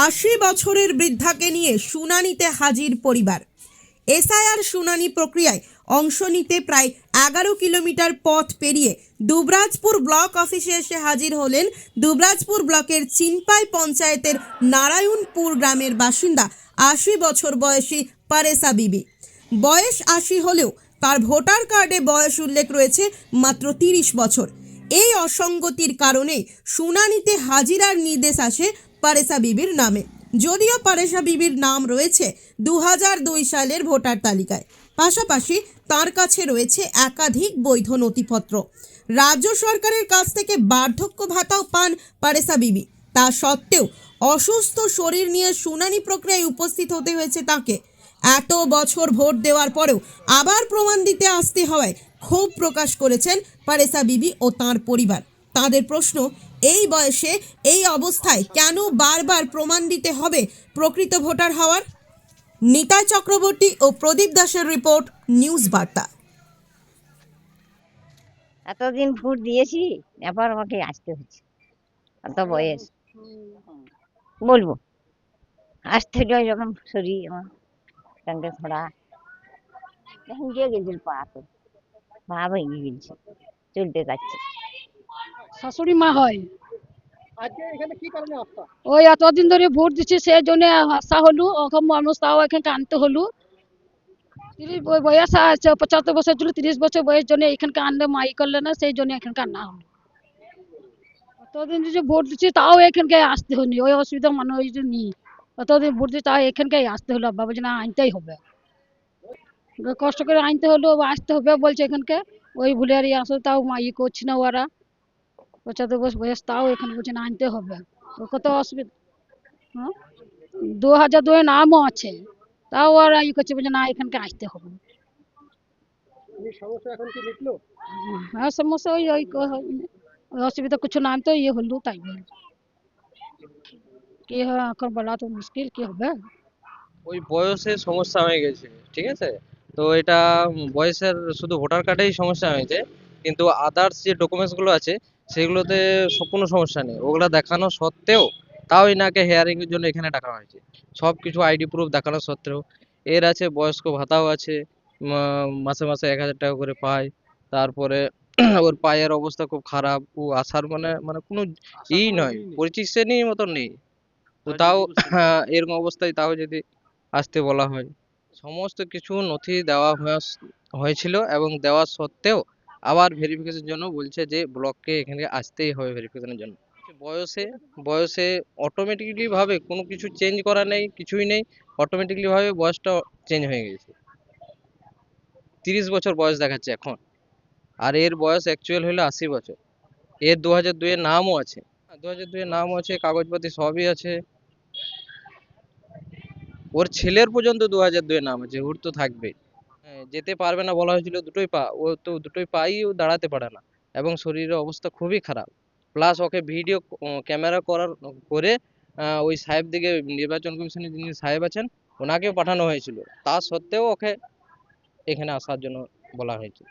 আশি বছরের বৃদ্ধাকে নিয়ে শুনানিতে হাজির পরিবার। এসআইআর শুনানি প্রক্রিয়ায় অংশ নিতে প্রায় এগারো কিলোমিটার পথ পেরিয়ে দুবরাজপুর ব্লক অফিসে এসে হাজির হলেন দুবরাজপুর ব্লকের চিনপাই পঞ্চায়েতের নারায়ণপুর গ্রামের বাসিন্দা আশি বছর বয়সী পারেসা বিবি। বয়স আশি হলেও তার ভোটার কার্ডে বয়স উল্লেখ রয়েছে মাত্র তিরিশ বছর। এই অসঙ্গতির কারণে শুনানিতে হাজিরার নির্দেশ আসে পারেসা বিবির নামে। যদিও পারেসা বিবির নাম রয়েছে দু সালের ভোটার তালিকায়। পাশাপাশি তার কাছে রয়েছে একাধিক বৈধ নথিপত্র। রাজ্য সরকারের কাছ থেকে বার্ধক্য ভাতাও পান পারেসা বিবি। তা সত্ত্বেও অসুস্থ শরীর নিয়ে শুনানি প্রক্রিয়ায় উপস্থিত হতে হয়েছে তাকে। এত বছর ভোট দেওয়ার পরেও আবার প্রমাণ দিতে আসতে হওয়ায় ক্ষোভ প্রকাশ করেছেন পারেসা বিবি ও তার পরিবার। তাদের প্রশ্ন এই বয়সে এই অবস্থায় কেন বারবার প্রমাণ দিতে হবে প্রকৃত ভোটার হওয়ার? নিতাই চক্রবর্তী ও প্রদীপ দাসের রিপোর্ট, নিউজ বার্তা। এতদিন ভোট দিয়েছি, এবার আমাকে আসতে হচ্ছে। এত বয়স। বলব, আসতে যায় যখন শরীর আমার সঙ্গে থোড়া এখন গিয়ে গেছিল পা তো গেছে, চলতে যাচ্ছে। শাশুড়ি মা হয়। ওই এতদিন ধরে ভোট দিচ্ছি সেই জন্য আসা হলো। ওখানে মানুষ তাও এখানে আনতে হলো। তিরিশ বয়স আছে পঁচাত্তর বছর ছিল তিরিশ বছর বয়স জন্য এখানকে আনলে মাই করলে না সেই জন্য এখানকে আনা হলো। এতদিন যে ভোট দিচ্ছি তাও এখানকে আসতে হয়নি। ওই অসুবিধা মানে ওই যে নেই। অতদিন ভোট দিচ্ছি তাও এখানকে আসতে হলো। বাবা না আনতেই হবে। কষ্ট করে আনতে হলো আসতে হবে বলছে এখানকে। ওই ভুলে আর আসলে তাও মা ই করছে না ওরা। পঁচাত্তর বছর বয়স তাও এখানে বলছে আনতে হবে। ও কত অসুবিধা? হ্যাঁ? দু হাজার দুয়ে নামও আছে। তাও ওরা ই করছে বলছে না এখানকে আসতে হবে। সমস্যা এখন কি মিটলো? হ্যাঁ সমস্যা ওই ওই অসুবিধা কিছু নাম তো ইয়ে হলো তাই কি হয় এখন বলা তো মুশকিল কি হবে? ওই বয়সের সমস্যা হয়ে গেছে ঠিক আছে? তো এটা বয়সের শুধু ভোটার কার্ডেই সমস্যা হয়েছে। কিন্তু আদার্স যে ডকুমেন্টসগুলো আছে সেগুলোতে কোনো সমস্যা নেই। ওগুলো দেখানো সত্ত্বেও তাও এনাকে হেয়ারিং এর জন্য এখানে ডাকা হয়েছে। সব কিছু আইডি প্রুফ দেখানো সত্ত্বেও। এর আছে বয়স্ক ভাতাও আছে মাসে মাসে এক হাজার টাকা করে পায়। তারপরে ওর পায়ের অবস্থা খুব খারাপ। ও আসার মানে মানে কোনো ই নয় পরিচিতই মতন নেই। তো তাও হ্যাঁ, এরকম অবস্থায় তাও যদি আসতে বলা হয়। সমস্ত কিছু নথি দেওয়া হয়েছিল এবং দেওয়া সত্ত্বেও আবার ভেরিফিকেশনের জন্য বলছে যে ব্লককে এখানে আসতেই হবে ভেরিফিকেশনের জন্য। বয়সে বয়সে অটোমেটিকলি ভাবে কোনো কিছু চেঞ্জ করা নেই, কিছুই নেই অটোমেটিকলি ভাবে বয়সটা চেঞ্জ হয়ে গেছে। তিরিশ বছর বয়স দেখাচ্ছে এখন। আর এর বয়স অ্যাকচুয়াল হলো আশি বছর। এর দু হাজার দুইয়ের নামও আছে। দু হাজার দুইয়ের নামও আছে কাগজপাতি সবই আছে। ওর ছেলের পর্যন্ত দু হাজার দুয়ে নাম আছে, ওর তো থাকবেই। যেতে পারবে না বলা হয়েছিল, দুটোই পা, ও তো দুটোই পাই ও দাঁড়াতে পারে না এবং শরীরের অবস্থা খুবই খারাপ। প্লাস ওকে ভিডিও ক্যামেরা করার করে ওই সাহেব দিকে নির্বাচন কমিশনের যিনি সাহেব আছেন, ওনাকেও পাঠানো হয়েছিল। তা সত্ত্বেও ওকে এখানে আসার জন্য বলা হয়েছে